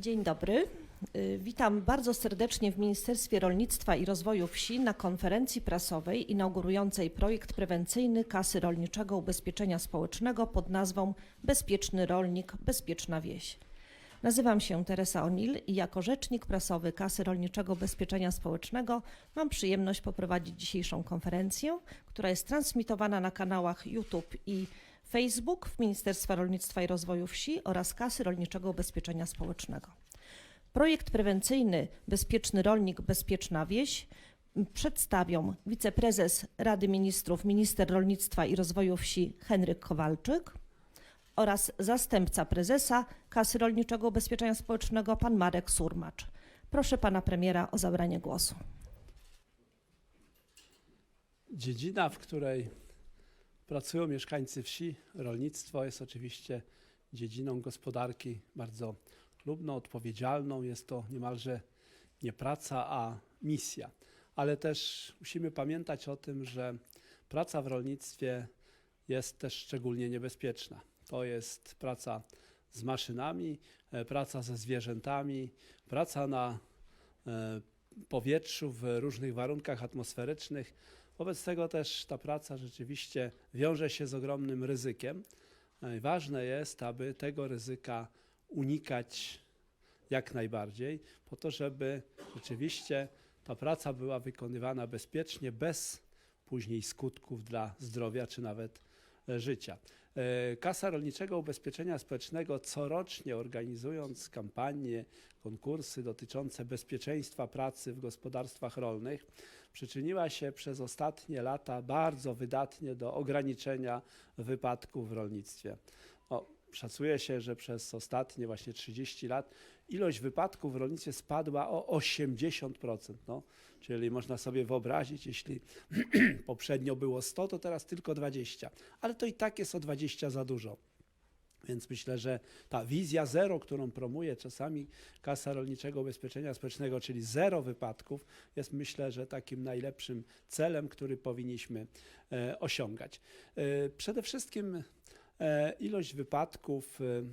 Dzień dobry. Y, Witam bardzo serdecznie w Ministerstwie Rolnictwa i Rozwoju Wsi na konferencji prasowej inaugurującej projekt prewencyjny Kasy Rolniczego Ubezpieczenia Społecznego pod nazwą Bezpieczny Rolnik, Bezpieczna Wieś. Nazywam się Teresa O'Neill i jako rzecznik prasowy Kasy Rolniczego Ubezpieczenia Społecznego mam przyjemność poprowadzić dzisiejszą konferencję, która jest transmitowana na kanałach YouTube i Facebook w Ministerstwa Rolnictwa i Rozwoju Wsi oraz Kasy Rolniczego Ubezpieczenia Społecznego. Projekt prewencyjny Bezpieczny Rolnik, Bezpieczna Wieś przedstawią wiceprezes Rady Ministrów, minister rolnictwa i rozwoju wsi Henryk Kowalczyk oraz zastępca prezesa Kasy Rolniczego Ubezpieczenia Społecznego pan Marek Surmacz. Proszę pana premiera o zabranie głosu. Dziedzina, w której pracują mieszkańcy wsi, rolnictwo jest oczywiście dziedziną gospodarki bardzo chlubną, odpowiedzialną. Jest to niemalże nie praca, a misja. Ale też musimy pamiętać o tym, że praca w rolnictwie jest też szczególnie niebezpieczna. To jest praca z maszynami, e, praca ze zwierzętami, praca na e, powietrzu w różnych warunkach atmosferycznych. Wobec tego też ta praca rzeczywiście wiąże się z ogromnym ryzykiem. Ważne jest, aby tego ryzyka unikać jak najbardziej, po to, żeby rzeczywiście ta praca była wykonywana bezpiecznie, bez później skutków dla zdrowia czy nawet e, życia. E, Kasa Rolniczego Ubezpieczenia Społecznego corocznie organizując kampanie, konkursy dotyczące bezpieczeństwa pracy w gospodarstwach rolnych, przyczyniła się przez ostatnie lata bardzo wydatnie do ograniczenia wypadków w rolnictwie. O, szacuje się, że przez ostatnie właśnie 30 lat ilość wypadków w rolnictwie spadła o 80%. No, czyli można sobie wyobrazić, jeśli poprzednio było 100, to teraz tylko 20. Ale to i tak jest o 20 za dużo. Więc myślę, że ta wizja zero, którą promuje czasami Kasa Rolniczego Ubezpieczenia Społecznego, czyli zero wypadków, jest myślę, że takim najlepszym celem, który powinniśmy e, osiągać. E, przede wszystkim e, ilość wypadków e, e,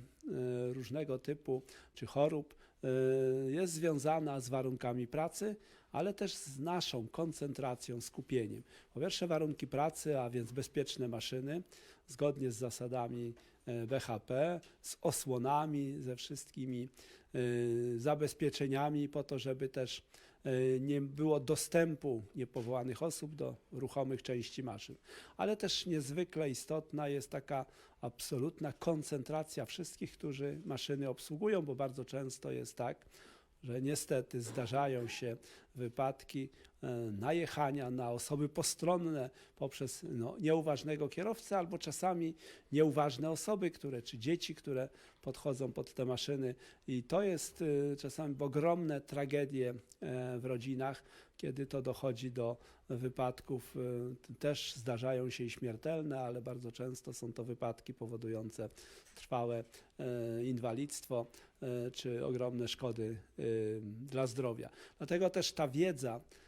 różnego typu czy chorób e, jest związana z warunkami pracy, ale też z naszą koncentracją, skupieniem. Po pierwsze warunki pracy, a więc bezpieczne maszyny, zgodnie z zasadami e, BHP, z osłonami, ze wszystkimi e, zabezpieczeniami po to, żeby też e, nie było dostępu niepowołanych osób do ruchomych części maszyn. Ale też niezwykle istotna jest taka absolutna koncentracja wszystkich, którzy maszyny obsługują, bo bardzo często jest tak, że niestety zdarzają się wypadki najechania na osoby postronne poprzez no, nieuważnego kierowcę albo czasami nieuważne osoby, które, czy dzieci, które podchodzą pod te maszyny. I to jest e, czasami ogromne tragedie e, w rodzinach, kiedy to dochodzi do wypadków. e, Też zdarzają się i śmiertelne, ale bardzo często są to wypadki powodujące trwałe e, inwalidztwo e, czy ogromne szkody e, dla zdrowia. Dlatego też ta wiedza, e,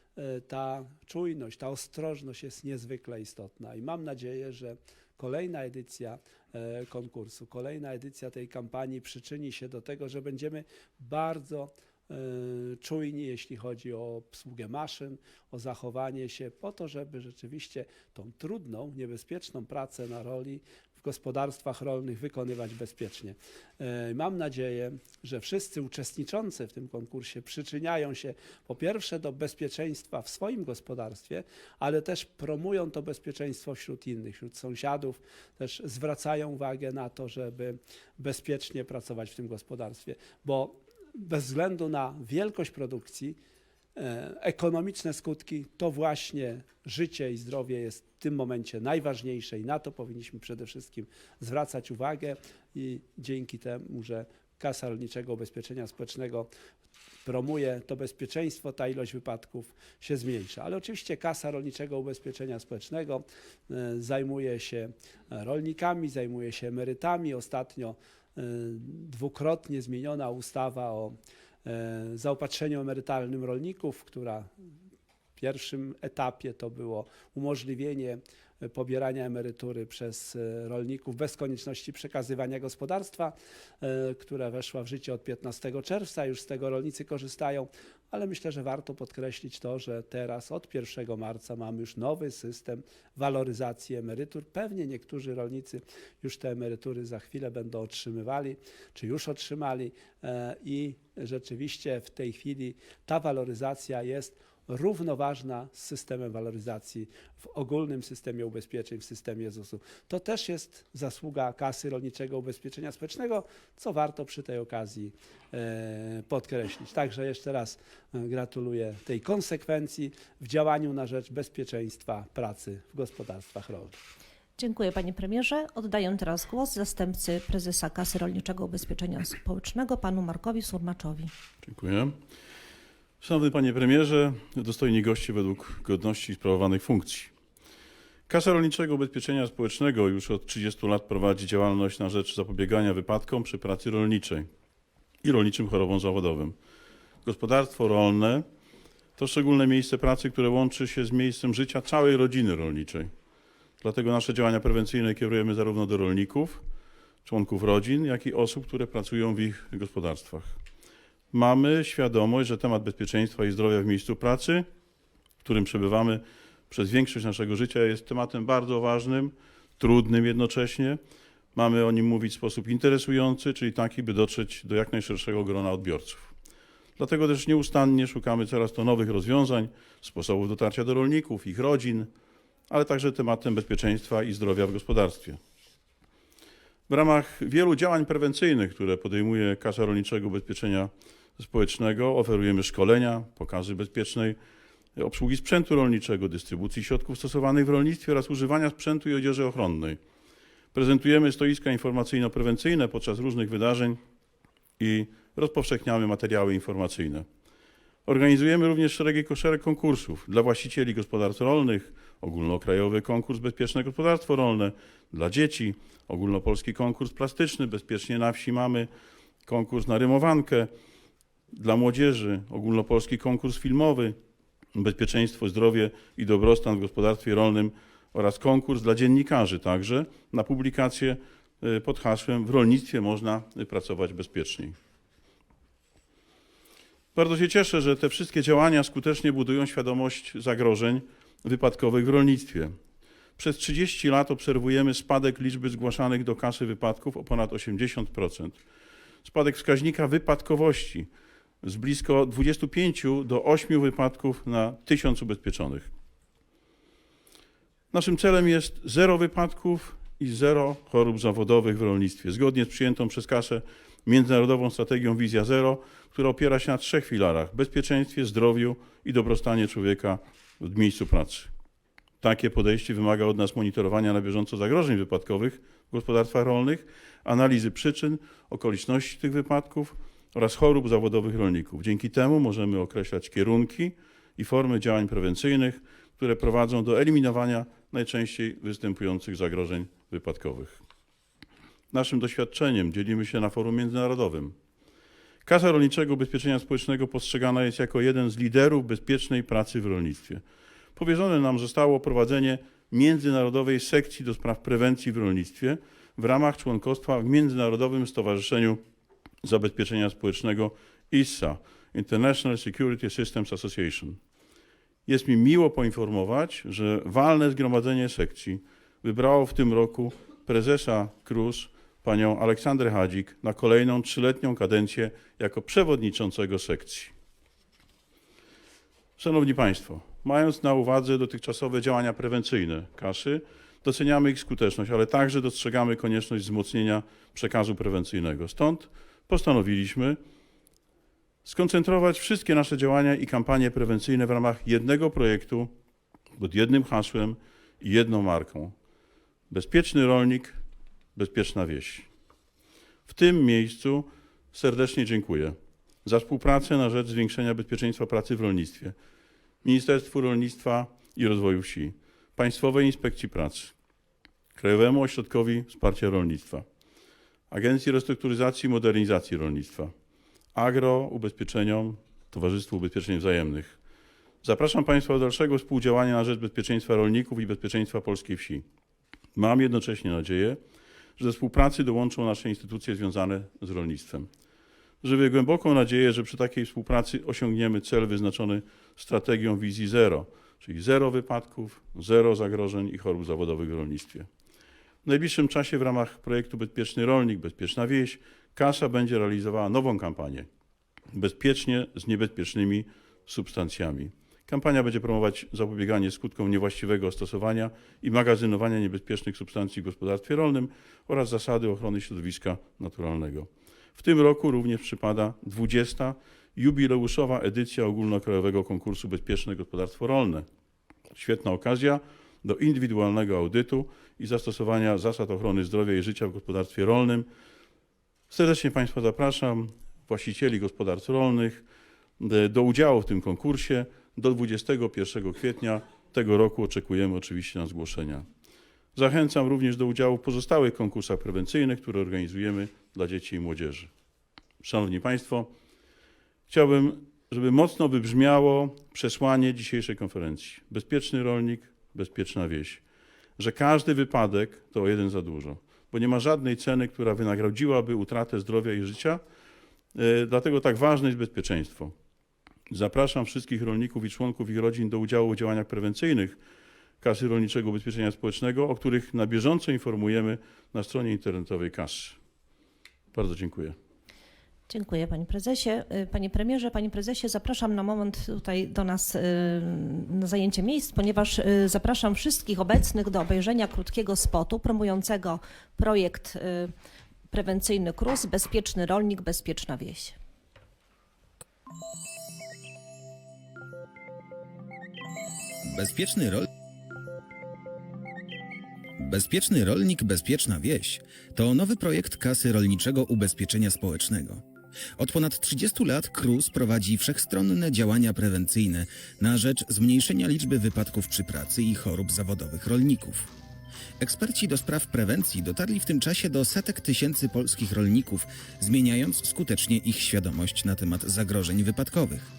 ta czujność, ta ostrożność jest niezwykle istotna i mam nadzieję, że kolejna edycja e, konkursu, kolejna edycja tej kampanii przyczyni się do tego, że będziemy bardzo e, czujni, jeśli chodzi o obsługę maszyn, o zachowanie się, po to, żeby rzeczywiście tą trudną, niebezpieczną pracę na roli gospodarstwach rolnych wykonywać bezpiecznie. E, Mam nadzieję, że wszyscy uczestniczący w tym konkursie przyczyniają się po pierwsze do bezpieczeństwa w swoim gospodarstwie, ale też promują to bezpieczeństwo wśród innych, wśród sąsiadów, też zwracają uwagę na to, żeby bezpiecznie pracować w tym gospodarstwie, bo bez względu na wielkość produkcji, ekonomiczne skutki, to właśnie życie i zdrowie jest w tym momencie najważniejsze i na to powinniśmy przede wszystkim zwracać uwagę i dzięki temu, że Kasa Rolniczego Ubezpieczenia Społecznego promuje to bezpieczeństwo, ta ilość wypadków się zmniejsza. Ale oczywiście Kasa Rolniczego Ubezpieczenia Społecznego e, zajmuje się rolnikami, zajmuje się emerytami. Ostatnio e, dwukrotnie zmieniona ustawa o e, zaopatrzeniu emerytalnym rolników, która w pierwszym etapie to było umożliwienie e, pobierania emerytury przez e, rolników bez konieczności przekazywania gospodarstwa, e, która weszła w życie od 15 czerwca. Już z tego rolnicy korzystają, ale myślę, że warto podkreślić to, że teraz od 1 marca mamy już nowy system waloryzacji emerytur. Pewnie niektórzy rolnicy już te emerytury za chwilę będą otrzymywali, czy już otrzymali e, i rzeczywiście w tej chwili ta waloryzacja jest równoważna z systemem waloryzacji w ogólnym systemie ubezpieczeń, w systemie ZUS-u. To też jest zasługa Kasy Rolniczego Ubezpieczenia Społecznego, co warto przy tej okazji e, podkreślić. Także jeszcze raz e, gratuluję tej konsekwencji w działaniu na rzecz bezpieczeństwa pracy w gospodarstwach rolnych. Dziękuję panie premierze. Oddaję teraz głos zastępcy prezesa Kasy Rolniczego Ubezpieczenia Społecznego panu Markowi Surmaczowi. Dziękuję. Szanowny Panie Premierze, dostojni goście według godności sprawowanych funkcji. Kasa Rolniczego Ubezpieczenia Społecznego już od 30 lat prowadzi działalność na rzecz zapobiegania wypadkom przy pracy rolniczej i rolniczym chorobom zawodowym. Gospodarstwo rolne to szczególne miejsce pracy, które łączy się z miejscem życia całej rodziny rolniczej. Dlatego nasze działania prewencyjne kierujemy zarówno do rolników, członków rodzin, jak i osób, które pracują w ich gospodarstwach. Mamy świadomość, że temat bezpieczeństwa i zdrowia w miejscu pracy, w którym przebywamy przez większość naszego życia, jest tematem bardzo ważnym, trudnym jednocześnie. Mamy o nim mówić w sposób interesujący, czyli taki, by dotrzeć do jak najszerszego grona odbiorców. Dlatego też nieustannie szukamy coraz to nowych rozwiązań, sposobów dotarcia do rolników, ich rodzin, ale także tematem bezpieczeństwa i zdrowia w gospodarstwie. W ramach wielu działań prewencyjnych, które podejmuje Kasa Rolniczego Ubezpieczenia Społecznego, oferujemy szkolenia, pokazy bezpiecznej obsługi sprzętu rolniczego, dystrybucji środków stosowanych w rolnictwie oraz używania sprzętu i odzieży ochronnej. Prezentujemy stoiska informacyjno-prewencyjne podczas różnych wydarzeń i rozpowszechniamy materiały informacyjne. Organizujemy również szereg, szereg konkursów dla właścicieli gospodarstw rolnych, ogólnokrajowy konkurs Bezpieczne Gospodarstwo Rolne dla dzieci, ogólnopolski konkurs plastyczny Bezpiecznie na wsi mamy, konkurs na rymowankę dla młodzieży, ogólnopolski konkurs filmowy Bezpieczeństwo, zdrowie i dobrostan w gospodarstwie rolnym oraz konkurs dla dziennikarzy także na publikację y, pod hasłem W rolnictwie można pracować bezpieczniej. Bardzo się cieszę, że te wszystkie działania skutecznie budują świadomość zagrożeń wypadkowych w rolnictwie. Przez 30 lat obserwujemy spadek liczby zgłaszanych do kasy wypadków o ponad 80%. Spadek wskaźnika wypadkowości z blisko 25 do 8 wypadków na 1000 ubezpieczonych. Naszym celem jest zero wypadków i zero chorób zawodowych w rolnictwie, zgodnie z przyjętą przez kasę międzynarodową strategią Wizja Zero, która opiera się na trzech filarach: bezpieczeństwie, zdrowiu i dobrostanie człowieka w miejscu pracy. Takie podejście wymaga od nas monitorowania na bieżąco zagrożeń wypadkowych w gospodarstwach rolnych, analizy przyczyn, okoliczności tych wypadków oraz chorób zawodowych rolników. Dzięki temu możemy określać kierunki i formy działań prewencyjnych, które prowadzą do eliminowania najczęściej występujących zagrożeń wypadkowych. Naszym doświadczeniem dzielimy się na forum międzynarodowym. Kasa Rolniczego Ubezpieczenia Społecznego postrzegana jest jako jeden z liderów bezpiecznej pracy w rolnictwie. Powierzone nam zostało prowadzenie międzynarodowej sekcji do spraw prewencji w rolnictwie w ramach członkostwa w Międzynarodowym Stowarzyszeniu Zabezpieczenia Społecznego ISSA, International Security Systems Association. Jest mi miło poinformować, że walne zgromadzenie sekcji wybrało w tym roku prezesa KRUS, panią Aleksandrę Hadzik, na kolejną trzyletnią kadencję jako przewodniczącego sekcji. Szanowni Państwo, mając na uwadze dotychczasowe działania prewencyjne kasy, doceniamy ich skuteczność, ale także dostrzegamy konieczność wzmocnienia przekazu prewencyjnego. Stąd postanowiliśmy skoncentrować wszystkie nasze działania i kampanie prewencyjne w ramach jednego projektu pod jednym hasłem i jedną marką. Bezpieczny rolnik, bezpieczna wieś. W tym miejscu serdecznie dziękuję za współpracę na rzecz zwiększenia bezpieczeństwa pracy w rolnictwie. Ministerstwu Rolnictwa i Rozwoju Wsi, Państwowej Inspekcji Pracy, Krajowemu Ośrodkowi Wsparcia Rolnictwa, Agencji Restrukturyzacji i Modernizacji Rolnictwa, Agro Ubezpieczeniom, Towarzystwu Ubezpieczeń Wzajemnych, Zapraszam Państwa do dalszego współdziałania na rzecz bezpieczeństwa rolników i bezpieczeństwa polskiej wsi. Mam jednocześnie nadzieję, że do współpracy dołączą nasze instytucje związane z rolnictwem. Żywię głęboką nadzieję, że przy takiej współpracy osiągniemy cel wyznaczony strategią wizji zero, czyli zero wypadków, zero zagrożeń i chorób zawodowych w rolnictwie. W najbliższym czasie w ramach projektu Bezpieczny Rolnik, Bezpieczna Wieś Kasa będzie realizowała nową kampanię Bezpiecznie z niebezpiecznymi substancjami. Kampania będzie promować zapobieganie skutkom niewłaściwego stosowania i magazynowania niebezpiecznych substancji w gospodarstwie rolnym oraz zasady ochrony środowiska naturalnego. W tym roku również przypada 20. jubileuszowa edycja ogólnokrajowego konkursu Bezpieczne Gospodarstwo Rolne. Świetna okazja do indywidualnego audytu i zastosowania zasad ochrony zdrowia i życia w gospodarstwie rolnym. Serdecznie Państwa zapraszam, właścicieli gospodarstw rolnych, e, do udziału w tym konkursie. Do 21 kwietnia tego roku oczekujemy oczywiście na zgłoszenia. Zachęcam również do udziału w pozostałych konkursach prewencyjnych, które organizujemy dla dzieci i młodzieży. Szanowni Państwo, chciałbym, żeby mocno wybrzmiało przesłanie dzisiejszej konferencji. Bezpieczny rolnik, bezpieczna wieś. Że każdy wypadek to o jeden za dużo, bo nie ma żadnej ceny, która wynagrodziłaby utratę zdrowia i życia. E, Dlatego tak ważne jest bezpieczeństwo. Zapraszam wszystkich rolników i członków ich rodzin do udziału w działaniach prewencyjnych Kasy Rolniczego Ubezpieczenia Społecznego, o których na bieżąco informujemy na stronie internetowej kasy. Bardzo dziękuję. Dziękuję Panie Prezesie. Y, Panie Premierze, Panie Prezesie, zapraszam na moment tutaj do nas y, na zajęcie miejsc, ponieważ y, zapraszam wszystkich obecnych do obejrzenia krótkiego spotu promującego projekt prewencyjny KRUS Bezpieczny Rolnik, Bezpieczna Wieś. Bezpieczny. Bezpieczny rolnik, bezpieczna wieś to nowy projekt Kasy Rolniczego Ubezpieczenia Społecznego. Od ponad 30 lat KRUS prowadzi wszechstronne działania prewencyjne na rzecz zmniejszenia liczby wypadków przy pracy i chorób zawodowych rolników. Eksperci do spraw prewencji dotarli w tym czasie do setek tysięcy polskich rolników, zmieniając skutecznie ich świadomość na temat zagrożeń wypadkowych.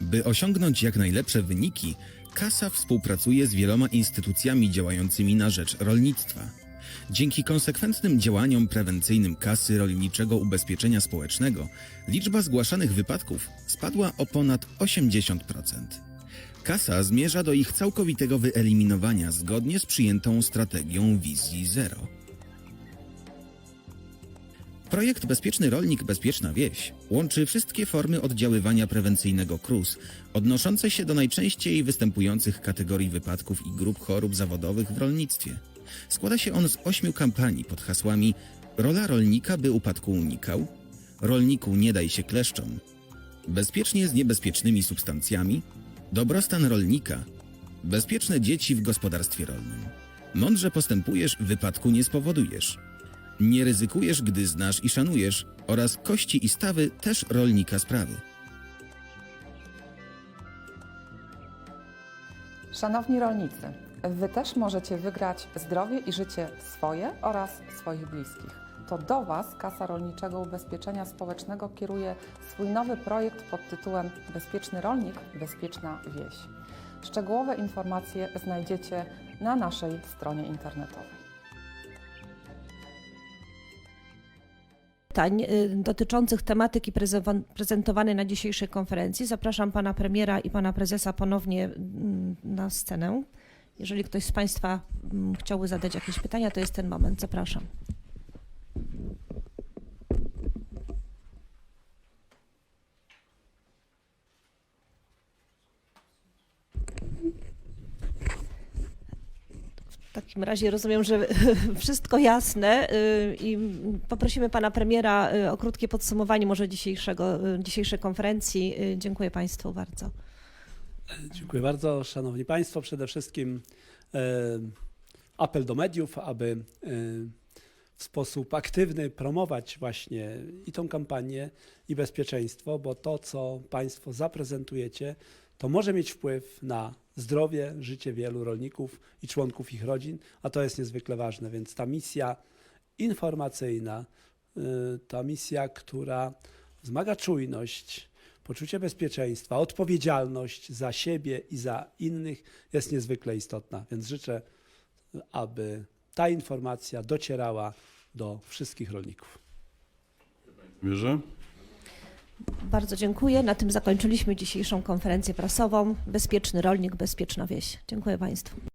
By osiągnąć jak najlepsze wyniki, Kasa współpracuje z wieloma instytucjami działającymi na rzecz rolnictwa. Dzięki konsekwentnym działaniom prewencyjnym Kasy Rolniczego Ubezpieczenia Społecznego liczba zgłaszanych wypadków spadła o ponad 80%. Kasa zmierza do ich całkowitego wyeliminowania zgodnie z przyjętą strategią wizji zero. Projekt Bezpieczny Rolnik, Bezpieczna Wieś łączy wszystkie formy oddziaływania prewencyjnego KRUS, odnoszące się do najczęściej występujących kategorii wypadków i grup chorób zawodowych w rolnictwie. Składa się on z ośmiu kampanii pod hasłami Rola rolnika, by upadku unikał, Rolniku nie daj się kleszczom, Bezpiecznie z niebezpiecznymi substancjami, Dobrostan rolnika, Bezpieczne dzieci w gospodarstwie rolnym. Mądrze postępujesz, wypadku nie spowodujesz. Nie ryzykujesz, gdy znasz i szanujesz, oraz kości i stawy też rolnika sprawy. Szanowni rolnicy, Wy też możecie wygrać zdrowie i życie swoje oraz swoich bliskich. To do Was Kasa Rolniczego Ubezpieczenia Społecznego kieruje swój nowy projekt pod tytułem Bezpieczny Rolnik, Bezpieczna Wieś. Szczegółowe informacje znajdziecie na naszej stronie internetowej. pytań y, dotyczących tematyki prezentowanej na dzisiejszej konferencji zapraszam pana premiera i pana prezesa ponownie mm, na scenę. Jeżeli ktoś z państwa mm, chciałby zadać jakieś pytania, to jest ten moment. Zapraszam. W takim razie rozumiem, że wszystko jasne y, i poprosimy pana premiera y, o krótkie podsumowanie może dzisiejszego, y, dzisiejszej konferencji. Dziękuję państwu bardzo. Dziękuję bardzo, Szanowni Państwo. Przede wszystkim e, apel do mediów, aby e, w sposób aktywny promować właśnie i tą kampanię, i bezpieczeństwo, bo to, co Państwo zaprezentujecie, to może mieć wpływ na zdrowie, życie wielu rolników i członków ich rodzin, a to jest niezwykle ważne. Więc ta misja informacyjna, y, ta misja, która wzmaga czujność, poczucie bezpieczeństwa, odpowiedzialność za siebie i za innych jest niezwykle istotna. Więc życzę, aby ta informacja docierała do wszystkich rolników. Premierze. Bardzo dziękuję. Na tym zakończyliśmy dzisiejszą konferencję prasową. Bezpieczny rolnik, bezpieczna wieś. Dziękuję Państwu.